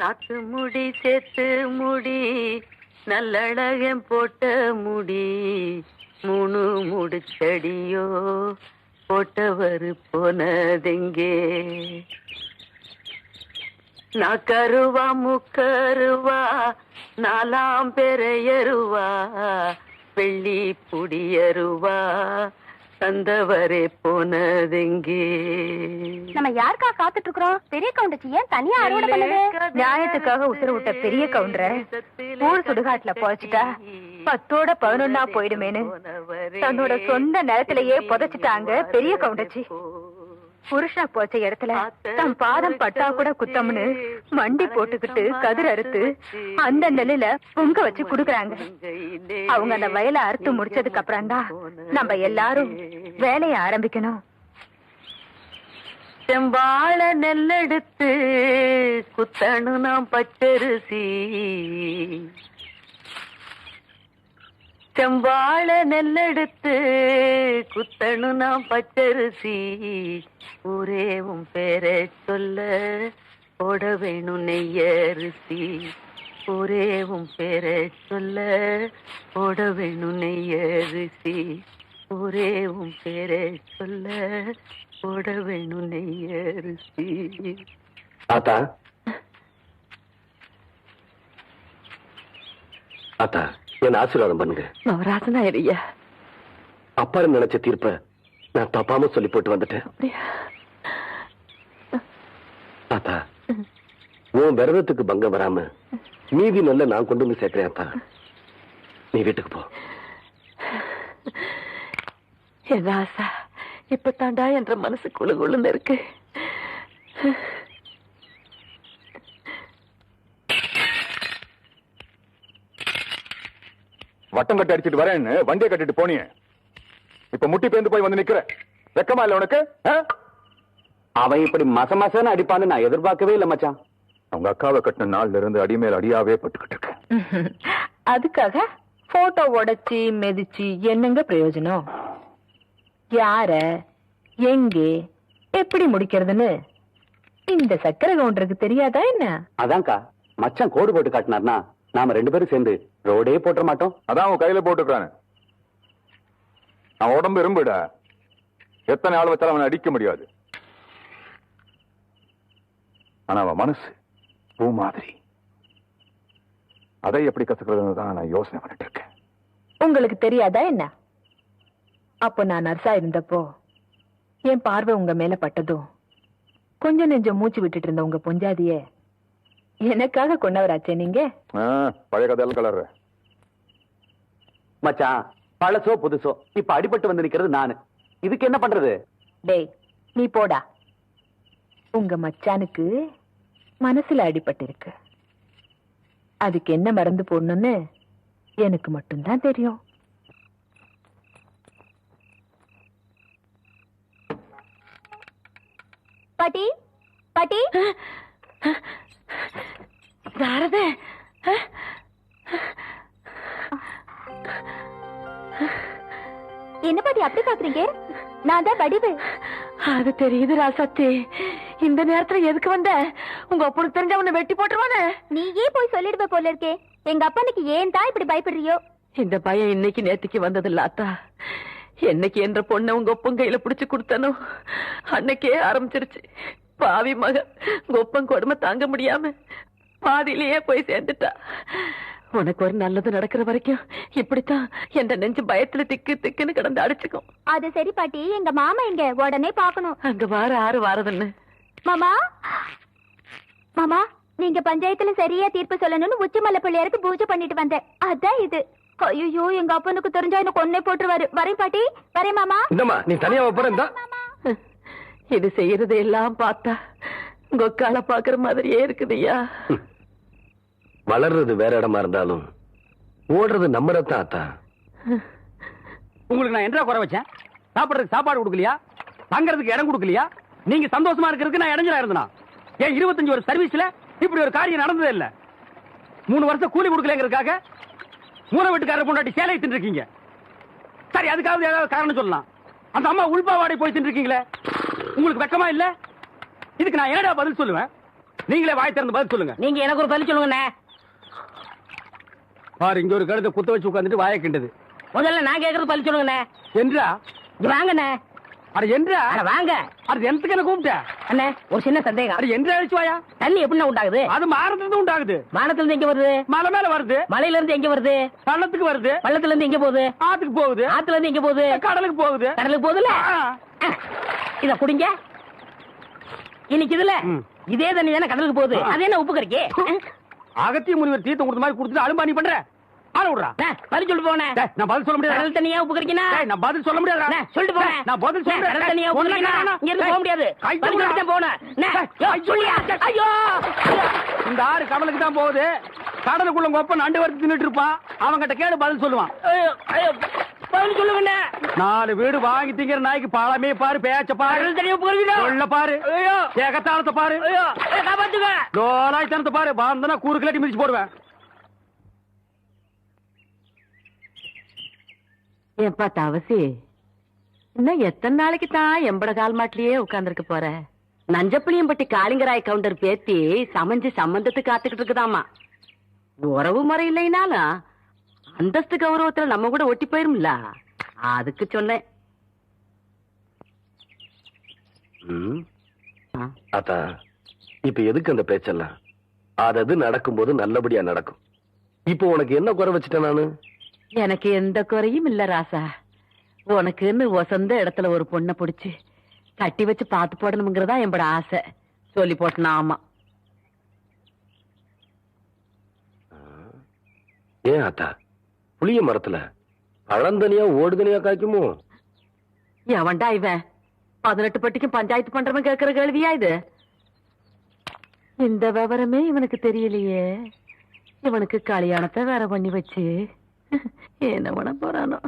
சாத்து முடி சேர்த்து முடி நல்லழகம் போட்ட முடி மூணு முடிச்சடியோ போட்டவர் போனதெங்கே? நான் கருவா முக்கருவா நாலாம் பெறையருவா வெள்ளி புடியருவா தந்தவரே போனதெங்கே? நம்ம யாருக்கா காத்துட்டு இருக்கிறோம் பெரிய கவுண்டச்சி ஏன் தனியா அறுவடை பண்ணுது? நியாயத்துக்காக உத்தரவிட்ட பெரிய கவுண்டர ஊர் சுடுகாட்டுல பொழைச்சிட்டா பத்தோட பதினொன்னா போயிடுமேனு தன்னோட சொந்த நிலத்திலேயே புதைச்சிட்டாங்க பெரிய கவுண்டச்சி புருஷா போச்ச இடத்துல தன் பாதம் பட்டா கூட குத்தம்னு மண்டி போட்டுக்கிட்டு கதிர் அறுத்து அந்த நெல்லுல பொங்க வச்சு குடுக்கறாங்க. அவங்க அந்த வயலை அறுத்து முடிச்சதுக்கு அப்புறம் தான் நம்ம எல்லாரும் வேலைய ஆரம்பிக்கணும். செம்பாழ நெல்லெடுத்து குத்தணு நாம் பச்சரிசி. செம்பாழ நெல்லெடுத்து குத்தணு நாம் பச்சரிசி. ஊரே உன் பேரை சொல்ல போட வேணும் நெய்யரிசி ஊரே உன் பேரை சொல்ல போட வேணும் நெய்யரிசி ஊரே உன் பேரை சொல்ல போட வேணும் நெய்யரிசி தாத்தா. தாத்தா. என்ன ஆசீர்வாதம் பண்ணுங்க. நவராசனா ஐயா அப்பாரு நினைச்ச தீர்ப்ப நான் தப்பாம சொல்லி போட்டு வந்துட்டேன். ஆத்தா உன் விரதத்துக்கு பங்கம் வராம மீதி நல்ல நான் கொண்டு வந்து சேர்க்கிறேன் ஆத்தா நீ வீட்டுக்கு போ. என் ஆசா இப்ப தாண்டா என்ற மனசு குழு குழுன்னு இருக்கு. வட்டம் கட்டி அடிச்சிட்டு வரேன்னு வண்டியை கட்டிட்டு போனியே. இப்ப முட்டி பேந்து போய் வந்து நிக்கிற வெக்கமா இல்ல உனக்கு? ஆ? அவன் இப்படி மச மசன்னு அடிப்பான்னு நான் எதிர்பார்க்கவே இல்ல மச்சான். அவங்க அக்காவை கட்டின நாள்ல இருந்து அடிமேல் அடியாவே பட்டுக்கிட்டு இருக்கேன் அதுக்காக போட்டோ உடைச்சி மிதிச்சு என்னங்க பிரயோஜனம்? யார எங்கே எப்படி முடிக்கிறதுன்னு? இந்த சக்கர கவுண்டருக்கு தெரியாதா என்ன? அதான்க்கா மச்சான் கோடு போட்டு காட்டினார்னா? நாம ரெண்டு பேரும் சேர்ந்து ரோடே போட்டுற மாட்டோம். அதான் அவன் கையில போட்டுக்கிறானு. அவன் உடம்பு இரும்புட எத்தனை ஆள் வச்சாலும் அவனை அடிக்க முடியாது. ஆனா அவன் மனசு பூ மாதிரி. அதை எப்படி கத்துக்கிறதுன்னு தான் நான் யோசனை பண்ணிட்டு இருக்கேன். உங்களுக்கு தெரியாதா என்ன? அப்போ நான் நர்ஸா இருந்தப்போ என் பார்வை உங்க மேல பட்டதும் கொஞ்சம் நெஞ்சம் மூச்சு விட்டுட்டு இருந்த உங்க பொஞ்சாதிய எனக்காக கொண்டவராச்சே நீங்க? ஆ, பழைய கதையெல்லாம் கலர்ற. மச்சான் பழசோ புதுசோ இப்ப அடிபட்டு வந்து நிக்கிறது நானு. இதுக்கு என்ன பண்றது? டேய் நீ போடா. உங்க மச்சானுக்கு மனசுல அடிபட்டு இருக்கு அதுக்கு என்ன மருந்து போடணும்னு எனக்கு மட்டும்தான் தெரியும். பாட்டி பாட்டி. யாரது என்ன பாட்டி அப்படி பாக்குறீங்க நான் தான் வடிவு. அது தெரியுது ராசாத்தி. இந்த நேரத்துல எதுக்கு வந்த? உங்க அப்பனுக்கு தெரிஞ்ச உன்னை வெட்டி போட்டுருவானே. நீயே போய் சொல்லிடுவ போல இருக்கே? எங்க அப்பனுக்கு ஏன் தான் இப்படி பயப்படுறியோ? இந்த பயம் இன்னைக்கு நேத்துக்கு வந்தது இல்லாத்தா என்னைக்கு என்ற பொண்ணை உங்க ஒப்பம் கையில புடிச்சு கொடுத்தனோ அன்னைக்கே ஆரம்பிச்சிருச்சு. பாவி மக உங்க ஒப்பம் கொடுமை தாங்க முடியாம பாதியிலேயே போய் சேர்ந்துட்டா. உனக்கு ஒரு நல்லது நடக்கிற வரைக்கும் இப்படித்தான் என்ற நெஞ்சு பயத்துல திக்கு திக்குன்னு கிடந்து அடிச்சுக்கும். அது சரி பாட்டி. எங்க மாமா எங்க? உடனே பாக்கணும் அங்க வார ஆறு வாரதுன்னு. மாமா? மாமா நீங்க பஞ்சாயத்துல சரியா தீர்ப்பு சொல்லணும்னு உச்சிமலை பிள்ளையாருக்கு பூஜை பண்ணிட்டு வந்தேன். அதான் இது. ஐயோ எங்க அப்பனுக்கு தெரிஞ்சா என்ன கொன்னே போட்டுருவாரு. வரேன் பாட்டி. வரேன் மாமா. இந்தம்மா நீ தனியா இது செய்யறது எல்லாம் பார்த்தா கொக்கால பாக்குற மாதிரியே இருக்குதுய்யா. வளர்றது வேற இடமா இருந்தாலும் ஓடுறது நம்ம ரத்தம் ஆத்தா உங்களுக்கு நான் என்ன குறை வச்சேன். சாப்பிடுறதுக்கு சாப்பாடு கொடுக்கலையா? தங்கறதுக்கு இடம் கொடுக்கலையா? நீங்க சந்தோஷமா இருக்கிறதுக்கு நான் இடைஞ்சலா இருந்தனா? ஏன் இருபத்தஞ்சு ஒரு சர்வீஸ்ல இப்படி ஒரு காரியம் நடந்ததே இல்ல? மூணு வருஷம் கூலி கொடுக்கலங்கிறதுக்காக மூணு வீட்டுக்காரர் பொண்டாட்டி சேலை தின்றுருக்கீங்க சரி அதுக்காவது ஏதாவது காரணம் சொல்லலாம். அந்த அம்மா உள்பாவாடை போய் தின்றுருக்கீங்களே உங்களுக்கு வெக்கமா இல்ல? இதுக்கு நான் என்னடா பதில் சொல்லுவேன்? நீங்களே வாய் திறந்து பதில் சொல்லுங்க. நீங்க எனக்கு ஒரு பதில் சொல்லுங்கண்ணே. பாரு இங்க ஒரு கழுத்தை குத்த வச்சு உட்காந்துட்டு வாயை கிண்டது. முதல்ல நான் கேக்குறது பதில் சொல்லுங்கண்ணே. என்றா? வாங்கண்ணே. அட என்றா? அட வாங்க. அது எனக்கு என்ன கூப்பிட்ட? அண்ணே ஒரு சின்ன சந்தேகம். அட என்று அழிச்சு வாயா? தண்ணி எப்படிண்ணே உண்டாகுது? அது மாறதுக்கு உண்டாகுது. வானத்துல இருந்து எங்க வருது? மலை மேல வருது. மலையில இருந்து எங்க வருது? பள்ளத்துக்கு வருது. பள்ளத்துல இருந்து எங்க போகுது? ஆத்துக்கு போகுது. ஆத்துல இருந்து எங்க போகுது? கடலுக்கு போகுது. கடலுக்கு போகுதுல. இத குடிங்க. இன்னைக்கு இதுல. இதே தண்ணி தானே கடலுக்கு போகுது. அது என்ன உப்பு கறிக்கு? அகத்திய முனிவர் தீர்த்தம் கொடுத்த மாதிரி கொடுத்துட்டு அலும்பாணி பண்ற? ஆள விடுறா. பதில் சொல்லிட்டு போனேன். டேய், நான் பதில் சொல்ல முடியாது? கடல் தண்ணியா உப்பு கறிக்கினா? நான் பதில் சொல்ல முடியாது? சொல்லிட்டு போறேன். நான் பதில் சொல்றேன். கடல் தண்ணியா உப்பு கறிக்கினா. இங்க இருந்து போக முடியாது. பதில். சொல்லிட்டு போனேன். ஐயோ! இந்த ஆறு கடலுக்கு தான் போகுது. கடலுக்குள்ள கொப்ப நண்டு வறுத்து தின்னுட்டு இருப்பான். அவன்கிட்ட கேடு பதில் சொல்லுவான். பதில் சொல்லுங்கண்ணே. நாலு வீடு வாங்கி திங்கிற நாய்க்கு பழமே பாரு பேச்ச பாரு. சொல்ல பாரு. ஐயோ. ஏகத்தாளத்தை பாரு. லோலாய்த்தனத்தை பாரு. வந்தனா கூறு கிளட்டி மிதிச்சு போடுவேன். ஏன்பா தவசி? இன்னும் எத்தனை நாளைக்கு தான் எம்பட கால் மாட்டிலேயே உட்கார்ந்துருக்க போற? நஞ்சப்புளியம்பட்டி காளிங்கராய் கவுண்டர் பேத்தி சமைஞ்சு சம்பந்தத்துக்கு காத்துக்கிட்டு இருக்குதாமா உறவு முறை இல்லைனாலும் அந்தஸ்து கௌரவத்துல நம்ம கூட ஒட்டி போயிரும்ல? அதுக்கு சொன்னேன். ம். ஆ. அத்தா இப்ப எதுக்கு அந்த பேச்செல்லாம்? அதது நடக்கும்போது நல்லபடியா நடக்கும். இப்போ உனக்கு என்ன குறை வச்சுட்டேன் நானு? எனக்கு எந்த குறையும் இல்ல ராசா. உனக்குன்னு வசந்த இடத்துல ஒரு பொண்ணை பிடிச்சு கட்டி வச்சு பார்த்து போடணுங்கிறதா என்னோட ஆசை. சொல்லி போட்டனா ஆமா. ஏன் அத்தா? புளிய மரத்துல பழந்தனியா ஓடுதனியா காய்க்குமோ? எவன்டா இவன். பதினெட்டு பட்டிக்கும் பஞ்சாயத்து பண்றவன் கேக்குற கேள்வியா இது? இந்த விவரமே இவனுக்கு தெரியலையே. இவனுக்கு கல்யாணத்தை வேற பண்ணி வச்சு. என்ன பண்ண போறானோ?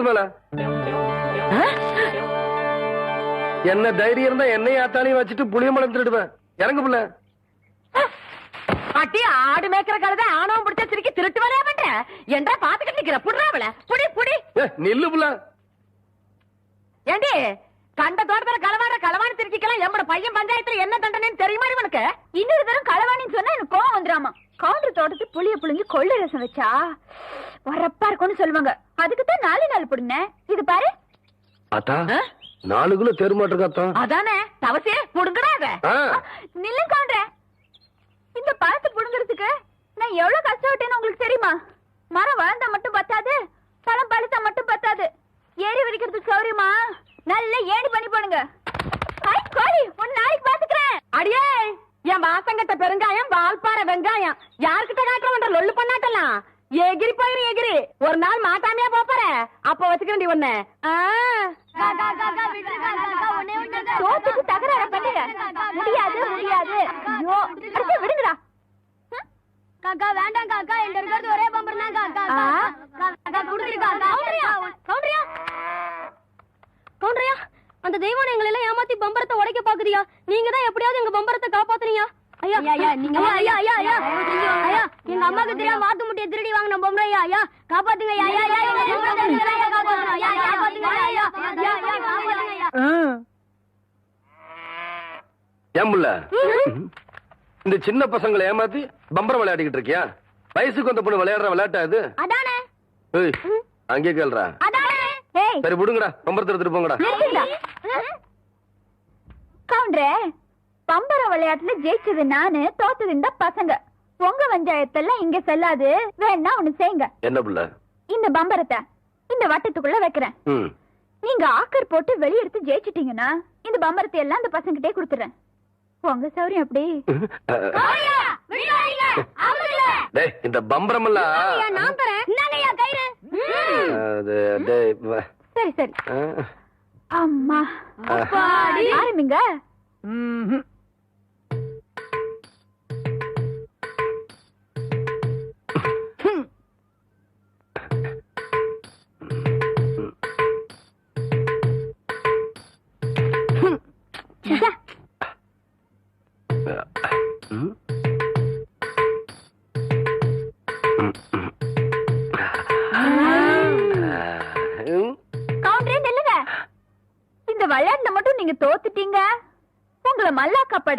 மரத்து மேல. என்ன தைரியம் இருந்தா என்னையும் ஆத்தாலையும் வச்சுட்டு புளிய திருடுவேன். இறங்கு புள்ள. அட்டி ஆடு மேய்க்கிற கழுதை ஆணவம் பிடிச்ச சிரிக்கி திருட்டு வரையா பண்ற என்றா பாத்துக்கிட்டு நிக்கிற. புடுறாவல புடி புடி. நில்லு புள்ள. ஏண்டி கண்ட தோட்டத்துல களவாடுற களவாணி திருச்சிக்கலாம் எம்மட பையன் பஞ்சாயத்துல என்ன தண்டனைன்னு தெரியுமா இவனுக்கு? இன்னொரு தரம் களவாணின்னு சொன்னா எனக்கு கோவம் வந்துராமா கவுண்டர் தோட்டத்து புளிய புளிஞ்சு கொள்ளு ரசம் வச்சா வரப்பா இருக்கும்னு சொல்லுவாங்க. அதுக்கு தான் நாலு நாள் புடுங்க இது பாரு. அத்தா நாலு கிலோ தெருமாட்டிருக்காத்தா அதானே தவசே புடுங்கடா அத ஆ. நில்லு கவுண்டர் இந்த பழத்தை புடுங்கிறதுக்கு நான் எவ்வளவு கஷ்டப்பட்டேன்னு உங்களுக்கு தெரியுமா? மரம் வளர்ந்தா மட்டும் பத்தாது பழம் பழுத்தா மட்டும் பத்தாது. ஏறி வரைக்கிறதுக்கு சௌரியமா? நல்ல ஏணி பண்ணி போடுங்க. கோழி ஒரு நாளைக்கு பாத்துக்கிறேன். அடியே! என் வாசங்கட்ட பெருங்காயம் வால்பாறை வெங்காயம் யார்கிட்ட காட்டுறவன்ற லொல்லு பண்ணாட்டலாம் எகிரி போயிரு எகிரி ஒரு நாள் மாட்டாமையா போப்பற அப்ப வச்சுக்கிறேன் ஒண்ணு சோத்துக்கு தகராறு பண்ணுங்க முடியாது முடியாது ஐயோ அடிச்சு விடுங்கடா காக்கா வேண்டாம் காக்கா என்கிட்ட இருக்கிறது ஒரே பம்பர் தான் காக்கா ஆ. காக்கா குடுத்துரு காக்கா கவுண்டரியா கவுண்டரியா கவுண்டரியா அந்த தெய்வம் எங்களை எல்லாம் ஏமாத்தி பம்பரத்தை உடைக்க பாக்குதியா நீங்க தான் எப்படியாவது எங்க பம்பரத்தை காப்பாத்துறீங்க ஐயா ஐயா நீங்க ஐயா ஐயா ஐயா ஐயா எங்க அம்மாக்கு தெரியாம வாத்து முட்டைய திருடி வாங்கின பொம்பளை ஐயா ஐயா காப்பாத்துங்க ஐயா ஐயா ஐயா எங்க பம்பரத்தை நீங்க தான் காப்பாத்தணும். ஐயா ஐயா காப்பாத்துங்க ஐயா ஐயா ஐயா ஐயா காப்பாத்துங்க ஐயா ஏன் புள்ள இந்த சின்ன பசங்களை ஏமாத்தி பம்பரம் விளையாடிக்கிட்டு இருக்கியா வயசுக்கு வந்த பொண்ணு விளையாடுற விளையாட்டா இது அதானே அங்கே கேள்றா சரி விடுங்கடா. பம்பரத்தை எடுத்துட்டு போங்கடா. கவுண்டரே பம்பர விளையாட்டுல ஜெயிச்சது நானு தோத்தது இந்த பசங்க. உங்க பஞ்சாயத்தெல்லாம் இங்க செல்லாது. வேணா ஒண்ணு செய்யுங்க. என்ன புள்ள? இந்த பம்பரத்தை இந்த வட்டத்துக்குள்ள வைக்கிறேன். நீங்க ஆக்கர் போட்டு வெளியெடுத்து ஜெயிச்சிட்டீங்கன்னா இந்த பம்பரத்தை எல்லாம் இந்த பசங்கிட்டே கொடுத்துறேன். உங்க சௌரியம் அப்படி இந்த பம்பரம் எல்லாம் நான் தரேன். சரி சரி. அம்மா. ஆரம்பிங்க.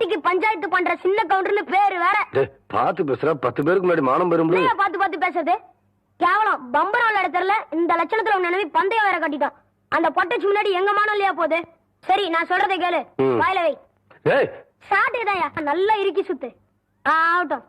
பட்டிக்கு பஞ்சாயத்து பண்ற சின்ன கவுண்டர்னு பேரு வேற. டேய், பாத்து பேசுற பத்து பேருக்கு முன்னாடி மானம் பெறும் என்னைய பார்த்து பார்த்து பேசுறது? கேவலம். பம்பரம் விளையாட தெரியல இந்த லட்சணத்துல உன் நினைவு பந்தயம் வேற கட்டிட்டான் அந்த பொட்டச்சு முன்னாடி எங்க மானம் இல்லையா போகுது? சரி நான் சொல்றதை கேளு. வாயில வை. ஏய் சாட்டுதாயா நல்லா இறுக்கி சுத்து. ஆகட்டும்.